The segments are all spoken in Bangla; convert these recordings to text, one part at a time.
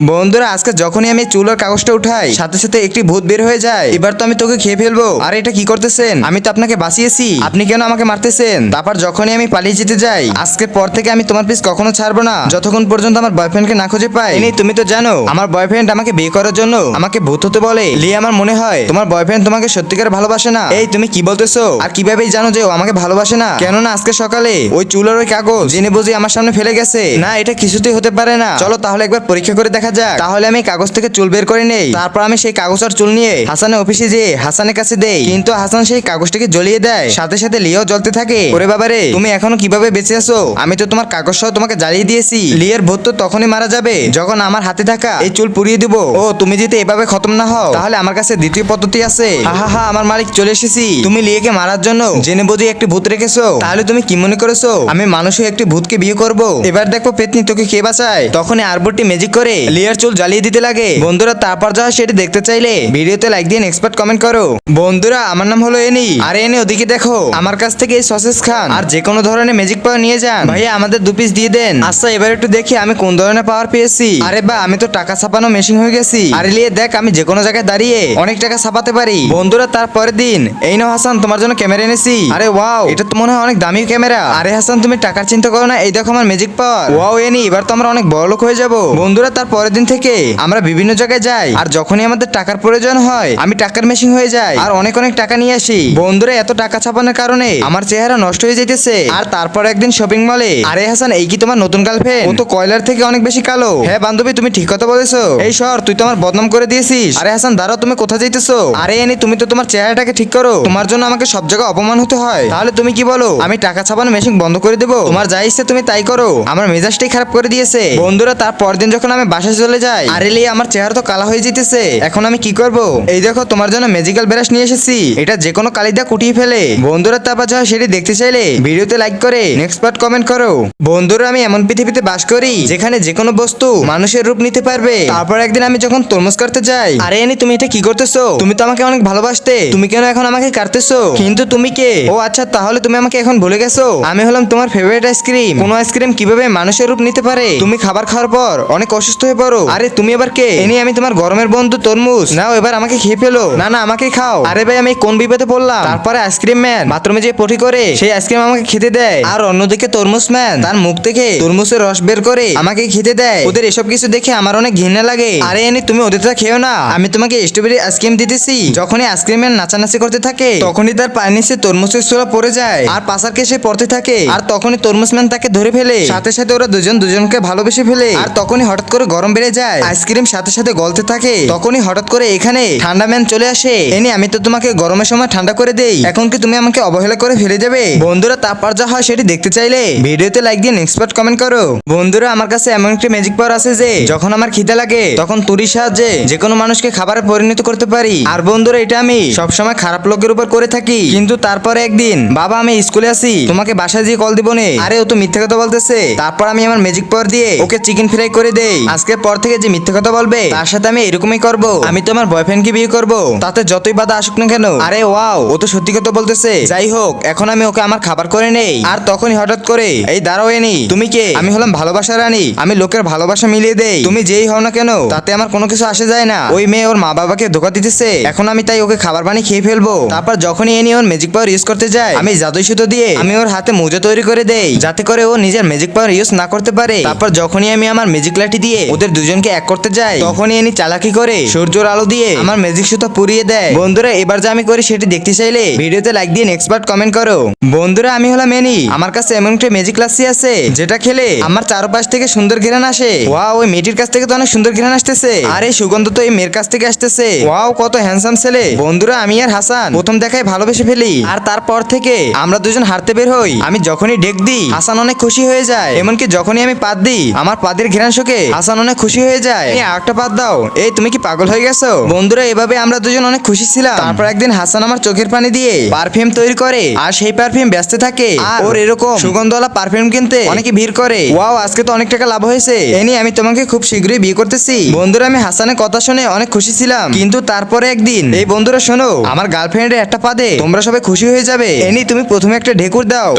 বন্ধুরা, আজকে যখনই আমি চুলার কাগজটা উঠাই, সাথে সাথে একটি ভূত বের হয়ে যায়। এবার তো আমি তোকে খেয়ে ফেলব। আর, এটা কি করতেছেন? আমি তো আপনাকে বাঁচিয়েছি। আপনি কেন আমাকে মারতেছেন? তারপর যখনই আমি পালিয়ে যেতে যাই, আজকের পর থেকে আমি তোমার পিস কখনো ছাড়বো না। যতক্ষণ পর্যন্ত আমার বয়ফ্রেন্ডকে না খুঁজে পাই। এই তুমি তো জানো, আমার বয়ফ্রেন্ড আমাকে বিয়ে করার জন্য আমাকে ভূত হতে বলে। লিয়ে আমার মনে হয় তোমার বয়ফ্রেন্ড তোমাকে সত্যিকার ভালোবাসে না। এই, তুমি কি বলতেছো? আর কিভাবেই জানো যে ও আমাকে ভালোবাসে না? কেননা আজকে সকালে ওই চুলার ওই কাগজ, জেনে বুঝে আমার সামনে ফেলে গেছে। না, এটা কিছুতেই হতে পারে না। চলো তাহলে একবার পরীক্ষা করে দেখা যাক। তাহলে আমি কাগজ থেকে চুল বের করে নেই। তারপর আমি সেই কাগজ আর চুল নিয়ে হাসানের অফিসে যেয়ে হাসানের কাছে দেই। কিন্তু হাসান সেই কাগজটাকে জ্বলিয়ে দেয়। সাথে সাথে লিও জ্বলতে থাকে। ওরে বাবারে তুমি এখনও কীভাবে বেঁচে আছো? আমি তো তোমার কাগজ সহ তোমাকে জ্বালিয়ে দিয়েছি। লিয়ের ভূত তো তখনই মারা যাবে যখন আমার হাতে থাকা এই চুল পুড়িয়ে দিব। ও, তুমি যদি এভাবে খতম না হও, তাহলে আমার কাছে দ্বিতীয় পদ্ধতি আছে। হা হা আমার মালিক চলে এসেছি। তুমি লিয়েকে মারার জন্য জেনে বুঝে একটি ভূত রেখেছো। তাহলে তুমি কি মনে করেছ? আমি মানুষও একটি ভূতকে বিয়ে করব। এবার দেখো পেতনি তোকে কে বাঁচায়। তখনই আরবুটি ম্যাজিক করে। লিয়ার চুল জ্বালিয়ে দিতে লাগে। বন্ধুরা, তারপর যা সেটি দেখতে চাইলে, ভিডিওতে লাইক দিয়ে এক্সপার্ট কমেন্ট করো। বন্ধুরা, আমার নাম হলো এনি। আর এনে, ওদিকে দেখো, আমার কাছ থেকে এই সসেস খান। আর যে কোনো ধরনের ম্যাজিক পাওয়ার নিয়ে যান। ভাইয়া, আমাদের দু পিস দিয়ে দেন। আচ্ছা এবার একটু দেখি আমি কোন ধরনের পাওয়ার পেয়েছি। আরে বা, আমি তো টাকা ছাপানো মেশিন হয়ে গেছি। আরে লিয়ে দেখ, আমি যে কোনো জায়গায় দাঁড়িয়ে অনেক টাকা ছাপাতে পারি। বন্ধুরা তারপরের দিন, এই নাও হাসান, তোমার জন্য ক্যামেরা এনেছি। আরে ওয়াও এটা তো মনে হয় অনেক দামি ক্যামেরা আরে হাসান, তুমি টাকার চিন্তা করো না, এই দেখো আমার ম্যাজিক পাওয়ার ওয়াও এনি, এবার তো আমরা অনেক বড় লোক হয়ে যাব। বন্ধুরা, তার পরের দিন থেকে আমরা বিভিন্ন জায়গায় যাই, আর যখনই আমাদের টাকার প্রয়োজন হয়, আমি টাকার মেশিন হয়ে যাই, আর অনেক অনেক টাকা নিয়ে আসি। বন্ধুরা, এত টাকা ছাপানোর কারণে আমার চেহারা নষ্ট হয়ে যেতেছে আর তারপর একদিন শপিং মলে আরে হাসান, এই কি তোমার নতুন গার্লফ্রেন্ড ও তো কয়লার থেকে অনেক বেশি কালো। হ্যাঁ বান্ধবী, তুমি ঠিক কথা বলেছ। এই সর, তুই তো আমার বদনাম করে দিয়েছিস। আরে হাসান, দাঁড়াও, তুমি কোথায় যাইতেছো? আরে এনি, তুমি তো তোমার চেহারাটাকে ঠিক করো। তোমার জন্য আমাকে সব জায়গায় অপমান হতে হয়। তাহলে তুমি কি বলো? আমি টাকা ছাপানো মেশিন বন্ধ করে দেবো? তোমার যা ইচ্ছে তুমি তাই করো। আমার মেজাজটাই খারাপ করে দিয়েছে। বন্ধুরা তার পরদিন যখন আমি বাসায় চলে যাই। আরে লিয়ে আমার চেহারা তো কালা হয়ে যেতেছে। এখন আমি কি করব? এই দেখো, তোমার জন্য ম্যাজিক্যাল ব্রাশ নিয়ে এসেছি। এটা যে কোনো কালি দিয়ে কুটিয়ে ফেলে। বন্ধুরা তারপর যা সেটি দেখতে চাইলে ভিডিওতে লাইক করে নেক্সট পার্ট কমেন্ট করো। বন্ধুরা, আমি এমন পৃথিবীতে বাস করি, যেখানে যে কোনো বস্তু মানুষের রূপ নিতে পারবে। তারপর একদিন আমি যখন তরমুজ কাটতে যাই, আরে এনি, তুমি এটা কি করতেছো? তুমি তো আমাকে অনেক ভালোবাসতে। তুমি কেন এখন আমাকে কাটতেছো? কিন্তু তুমি কে? ও আচ্ছা তাহলে তুমি আমাকে এখন ভুলে গেছো? আমি হলাম তোমার ফেভারিট আইসক্রিম কোন আইসক্রিম কীভাবে মানুষের রূপ নিতে পারে? তুমি খাবার খাওয়ার পর অনেক অসুস্থ হয়ে পড়ো। আরে তুমি এবার কে? এনি আমি তোমার গরমের বন্ধু তরমুজ। নাও এবার আমাকে খেয়ে ফেলো। না না আমাকে খাও। আরে ভাই আমি কোন বিপদে পড়লাম? তারপরে আইসক্রিম ম্যান। বাথরুমে যে পটি করে সেই আইসক্রিম আমাকে খেতে দেয়। আর অন্যদিকে তরমুজ ম্যান। তার মুখ থেকে তরমুজের রস বের করে আমাকে খেতে দেয়। ওদের এসব কিছু দেখে আমার অনেক ঘৃণা লাগে। আরে এনি তুমি ওদেরটা খেও না। আমি তোমাকে স্ট্রবেরি আইসক্রিম দিতেছি। যখনই আইসক্রিমের নাচানাচি করতে থাকে তখনই তার পায়ের নিচে তরমুজের ছোলা পড়ে যায়। আর পাশারকে সে পড়তে থাকে। আর তখনই তরমুজ ম্যান তাকে ধরে ফেলে। সাথে সাথে ওরা দুজন দুজনকে ভালোবেসে ফেলে। আর তখনই হঠাৎ করে গরম বেড়ে যায়। আইসক্রিম সাথে সাথে গলতে থাকে। তখনই হঠাৎ করে এখানে ঠান্ডা ম্যান চলে আসে। এনে আমি তো তোমাকে গরমের সময় ঠান্ডা করে দেই। এখন কি তুমি আমাকে অবহেলা করে ফেলে দেবে? বন্ধুরা তারপর যা হয় সেটি দেখতে চাইলে ভিডিওতে লাইক দিয়ে নেক্সট পার্ট কমেন্ট করো। বন্ধুরা, আমার কাছে এমন একটি ম্যাজিক পাওয়ার আছে যে, যখন আমার খিদে লাগে, তখন তুরির সাহায্যে যে কোনো মানুষকে খাবারে পরিণত করতে পারি। আর বন্ধুরা, এটা আমি সবসময় খারাপ লোকের উপর করে থাকি। কিন্তু তারপরে একদিন, বাবা, আমি স্কুলে আছি। তোমাকে বাসায় দিয়ে কল দিব নে। আরে, ও তো মিথ্যা কথা বলতেছে। তারপর আমি আমার ম্যাজিক পাওয়ার দিয়ে ওকে চিকেন ফ্রাই করে দেই। আজকের পর থেকে যে মিথ্যে কথা বলবে, তার সাথে আমি এরকমই করব। আমি তো আমার বয়ফ্রেন্ডকে বিয়ে করব। তাতে যতই বাধা আসুক না কেন, আরে ওয়াও, ও তো সত্যি কথা বলতেছে। যাই হোক, এখন আমি ওকে আমার খাবার করে নেই। আর তখনই হঠাৎ করে, এই দাঁড়াও এনি, তুমি কে? আমি হলাম ভালোবাসা রানী, আমি লোকের ভালোবাসা মিলিয়ে দেই। তুমি যেই হও না কেন, তাতে আমার কোনো কিছু আসে যায় না। ওই মেয়ে ওর মা বাবাকে ধোকা দিতেছে। এখন আমি তাই ওকে খাবার বানিয়ে খেয়ে ফেলব। তারপর যখনই এনি ওর ম্যাজিক পাওয়ার ইউজ করতে যায়, আমি জাদুই সুতো দিয়ে আমি ওর হাতে মোজা তৈরি করে দেই, যাতে করে ও নিজের ম্যাজিক পাওয়ার ইউজ না করতে পারে। তারপর যখনই আমি আমার ম্যাজিক লাঠি দিয়ে ওদের দুজনকে এক করতে যাই। তখনই এনি চালাকি করে সূর্যর আলো দিয়ে আমার ম্যাজিক সুতো পুড়িয়ে দেয়। বন্ধুরা, এবার যা আমি করি সেটি দেখতে চাইলে ভিডিওতে লাইক দিয়ে নেক্সট কমেন্ট করো। বন্ধুরা, আমি হলাম এনি। আমার কাছে এমন একটা ম্যাজিক লাসি আছে, যেটা খেলে আমার চারপাশ থেকে সুন্দর ঘ্রাণ আসে। ওয়াও, ওই মেয়েটির কাছ থেকে তো অনেক সুন্দর ঘ্রাণ আসতেছে। আর এই সুগন্ধ তো এই মেয়ের কাছ থেকে আসতেছে। ওয়াও, কত হ্যান্ডসাম ছেলে। বন্ধুরা, আমি আর হাসান প্রথম দেখায় ভালোবেসে ফেলি। আর তারপর থেকে আমরা দুজন হারতে বের হই। আমি যখনই ডেক দিই, হাসান অনেক খুশি হয়ে যায়। এমনকি যখনই আমি পাত দিই, আমার পাদের ঘ্রাণ শোকে, হাসান অনেক খুশি হয়ে যায়। এই আরেকটা পাত দাও। এই তুমি কি পাগল হয়ে গেছো? বন্ধুরা এভাবে আমরা দুজন অনেক খুশি ছিলাম। তারপর একদিন হাসান আমার চোখের পানি দিয়ে পারফিউম তৈরি করে আর সেই পারফিউম ব্যস্ত থাকে। আর ওর এরকম সুগন্ধওয়ালা পারফিউম কিনতে অনেকে ভিড় করে। ওয়াও আজকে তো অনেক টাকা লাভ হয়েছে। এ নিয়ে আমি তোমাকে খুব শীঘ্রই বিয়ে করতেছি। বন্ধুরা আমি হাসানের কথা শুনে অনেক খুশি ছিলাম। কিন্তু তারপরে একদিন এই বন্ধুরা শোনো আমার গার্লফ্রেন্ডের একটা পাদে তোমরা সবাই খুশি হয়ে যাবে। এনি তুমি প্রথমে একটা ঢেকুর দাও।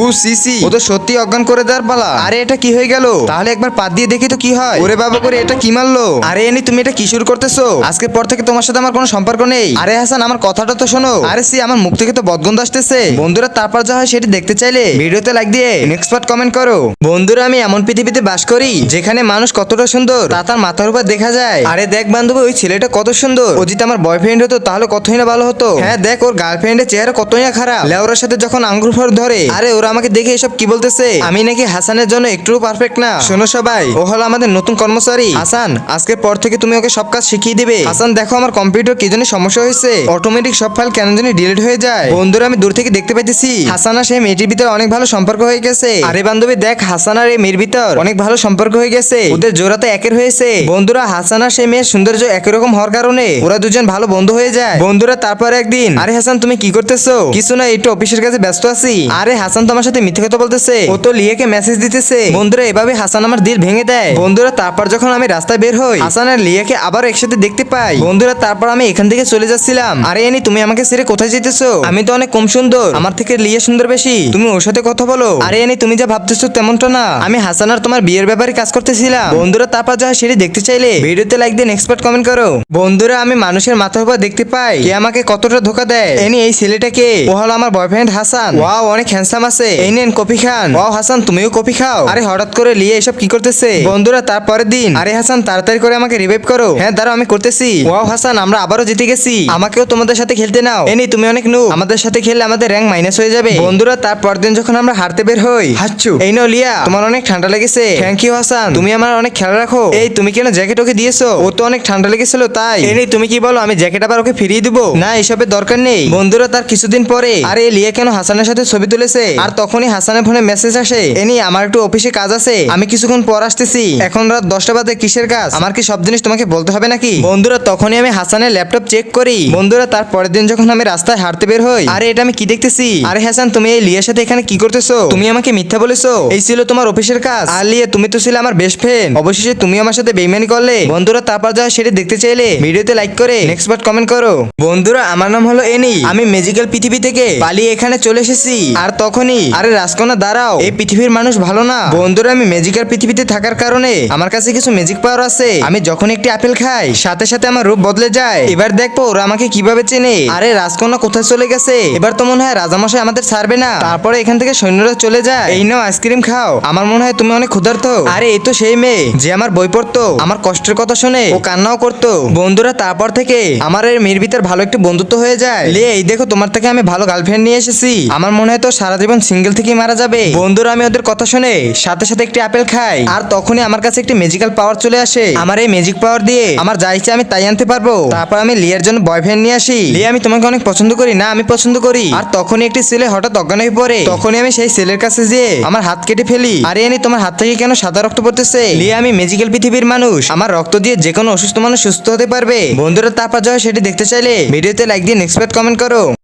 উ সিসি ও তো সত্যি অজ্ঞান করে দেওয়ার পালা। আরে এটা কি হয়ে গেল? তাহলে একবার পাত দিয়ে দেখি তো কি হয়। ওরে বাবা করে এটা কি মারলো? আরে এনি, তুমি এটা কি শুরু করতেছো? আজকে পর থেকে তোমার সাথে আমার কোনো সম্পর্ক নেই। আরে হাসান, আমার কথাটা তো শোনো। আরে সি, আমার মুখ থেকে তো বদগন্ধ আসতেছে। বন্ধুরা, তারপর যা হয় সেটি দেখতে চাইলে ভিডিওতে লাইক দিয়ে নেক্সট পার্ট কমেন্ট করো। বন্ধুরা, আমি এমন পৃথিবীতে বাস করি যেখানে মানুষ কতটা সুন্দর তা তার মাথার উপর দেখা যায়। আরে দেখ বান্ধবী, ওই ছেলেটা কত সুন্দর। ও যদি আমার বয়ফ্রেন্ড হতো, তাহলে কতই না ভালো হতো। হ্যাঁ দেখ, ওর গার্লফ্রেন্ডের চেহারা কতই না খারাপ। লেওরার সাথে যখন আঙ্গুর ফল ধরে, আরে ওরা আমাকে দেখে এসব কি বলতেছে? আমি নাকি হাসানের জন্য একটু পারফেক্ট না। শোনো সবাই, ও হলো আমাদের নতুন কর্মচারী। হাসান, আজকের পর থেকে তুমি ওকে সব কাজ শিখিয়ে দিবে। হাসান, দেখো আমার কম্পিউটার কি জানি সমস্যা হয়েছে। অটোমেটিক সব ফাইল কেন জানি ডিলিট হয়ে যায়। বন্ধুরা, আমি দূর থেকে দেখতে পাইতেছি। হাসান আর সেই মেয়েটির ভিতরে অনেক ভালো সম্পর্ক হয়ে গেছে। আরে বান্ধবী, দেখ, হাসান আর এই মেয়ের ভিতর অনেক ভালো সম্পর্ক হয়ে গেছে। ওদের জোড়া তো একের হয়েছে। বন্ধুরা, হাসান আর সেই মেয়ের সৌন্দর্য একই রকম হওয়ার কারণে ওরা দুজন ভালো বন্ধু হয়ে যায়। বন্ধুরা, তারপর একদিন, আরে হাসান, তুমি কি করতেছো? কিছু না, একটু অফিসের কাছে ব্যস্ত আছি। আরে হাসান তোমার সাথে মিথ্যে কথা বলতেছে। ও তো লিয়েকে মেসেজ দিতেছে। বন্ধুরা, এভাবে হাসান আমার দিল ভেঙে দেয়। বন্ধুরা, তারপর যখন আমি রাস্তায় বের হই, হাসান আর লিয়াকে আবার একসাথে দেখতে পাই। বন্ধুরা, তারপর আমি এখান থেকে চলে যাচ্ছিলাম। আরে, এনি, তুমি আমাকে ছেড়ে কোথায় যেতেছো? আমি তো অনেক কম সুন্দর। আমার থেকে লিয়া সুন্দর বেশি। তুমি ওর সাথে কথা বলো। আরে, এনি, তুমি যা ভাবতেছো তেমনটা না। আমি হাসান আর তোমার বিয়ের ব্যাপারে কাজ করতেছিলাম। বন্ধুরা, তারপর যা সেটি দেখতে চাইলে ভিডিওতে লাইক দিয়ে এক্সপার্ট কমেন্ট করো। বন্ধুরা, আমি মানুষের মাথার উপর দেখতে পাই। কে আমাকে কতটা ধোকা দেয়? এনি, এই ছেলেটাকে ও হলো আমার বয়ফ্রেন্ড হাসান। ওয়াও অনেক হ্যান্ডসাম আছে। এই নেন কফি খান। ওয়াও হাসান, তুমিও কফি খাও। আরে, হঠাৎ করে লিয়ে এসব কি করতেছে? বন্ধুরা, তারপরের দিন। আরে হাসান তাড়াতাড়ি করে আমাকে রিভাইভ করো। হ্যাঁ দাঁড়াও আমি করতেছি। ওয়াও হাসান আমরা আবারও জিতে গেছি। আমাকেও তোমাদের সাথে খেলতে নাও। এনি তুমি অনেক নু আমাদের সাথে খেললে আমাদের র্যাঙ্ক মাইনাস হয়ে যাবে। বন্ধুরা তারপর দিন যখন আমরা হারতে বের হই হাচ্ছু। এই নাও লিয়া তোমার অনেক ঠান্ডা লেগেছে। Thank you Hasan. তুমি আমার অনেক খেয়াল রাখো। এই তুমি কেন জ্যাকেট ওকে দিয়েছ? ও তো অনেক ঠান্ডা লেগেছিল তাই। এনি তুমি কি বলো আমি জ্যাকেট আবার ওকে ফিরিয়ে দিবো? না এসবের দরকার নেই। বন্ধুরা তার কিছুদিন পরে। আরে লিয়া কেন হাসানের সাথে ছবি তুলেছে? আর তখনই হাসানের ফোনে মেসেজ আসে। এনি আমার একটু অফিসে কাজ আছে। আমি কিছুক্ষণ পর আসতেছি। এখন রাত দশটা বাজে কিসের কাজ? আমার কি সব জিনিস তোমাকে বলতে হবে নাকি? বন্ধুরা তখনই আমি হাসানের ল্যাপটপ চেক করি। বন্ধুরা তার পরের দিন যখন আমি রাস্তায় হাঁটতে বের হই আরে এটা আমি কি দেখতেছি? আরে হাসান তুমি এই লিয়ার সাথে এখানে কি করতেছো? তুমি আমাকে মিথ্যা বলেছ। এই ছিল তোমার অফিসের কাজ। আর লিয়া তুমি তো ছিলে আমার বেস্ট ফ্রেন্ড অবশেষে তুমি আমার সাথে বেইমানি করলে। বন্ধুরা তারপর যা সেটা দেখতে চাইলে ভিডিওতে লাইক করে নেক্সট পার্ট কমেন্ট করো। বন্ধুরা আমার নাম হলো এনি আমি ম্যাজিক্যাল পৃথিবী থেকে পালিয়ে এখানে চলে এসেছি। আর তখনই আরে রাজকন্যা দাঁড়াও। এই পৃথিবীর মানুষ ভালো না। বন্ধুরা আমি ম্যাজিক্যাল পৃথিবীতে থাকার কারণে আমার কাছে কিছু ম্যাজিক পাওয়ার আছে। আমি যখন একটি আপেল খাই, সাথে সাথে আমার রূপ বদলে যায়। এবার দেখব ওরা আমাকে কীভাবে চেনে। আরে, রাজকন্যা কোথায় চলে গেছে? এবার তো মনে হয় রাজামশাই আমাদের ছাড়বে না। তারপরে এখান থেকে সৈন্যরা চলে যায়। এই নাও আইসক্রিম খাও। আমার মনে হয় তুমি অনেক ক্ষুধার্ত। আরে, এই তো সেই মেয়ে। যে আমার বই পড়তো। আমার কষ্টের কথা শুনে ও কান্নাও করতো। বন্ধুরা, তারপর থেকে আমার এই মেয়ের ভিতর ভালো একটু বন্ধুত্ব হয়ে যায়। লে, এই দেখো, তোমার থেকে আমি ভালো গার্লফ্রেন্ড নিয়ে এসেছি। আমার মনে হয় তো সারা জীবন সিঙ্গেল থেকেই মারা যাবে। বন্ধুরা, আমি ওদের কথা শুনে সাথে সাথে একটি আপেল খাই। আর তখনই আমার কাছে একটি ম্যাজিক্যাল পাওয়ার চলে আসে। আমার এই ম্যাজিক পাওয়ার দিয়ে আমার যা ইচ্ছে আমি তাই আনতে পারব। তারপর আমি লিয়ার জন্য বয়ফ্রেন্ড নিয়ে আসি। লিয়া আমি তোমাকে অনেক পছন্দ করি না, আমি পছন্দ করি। আর তখনই একটি ছেলে হঠাৎ অজ্ঞান হয়ে পড়ে। তখনই আমি সেই ছেলের কাছে যেয়ে আমার হাত কেটে ফেলি। আরে, এনি তোমার হাত থেকে কেন সাদা রক্ত পড়তেছে? লিয়া আমি ম্যাজিক্যাল পৃথিবীর মানুষ। আমার রক্ত দিয়ে যে কোনো অসুস্থ মানুষ সুস্থ হতে পারবে। বন্ধুরা, তারপর যা সেটি দেখতে চাইলে। ভিডিওতে লাইক দিয়ে নেক্সট কমেন্ট করো।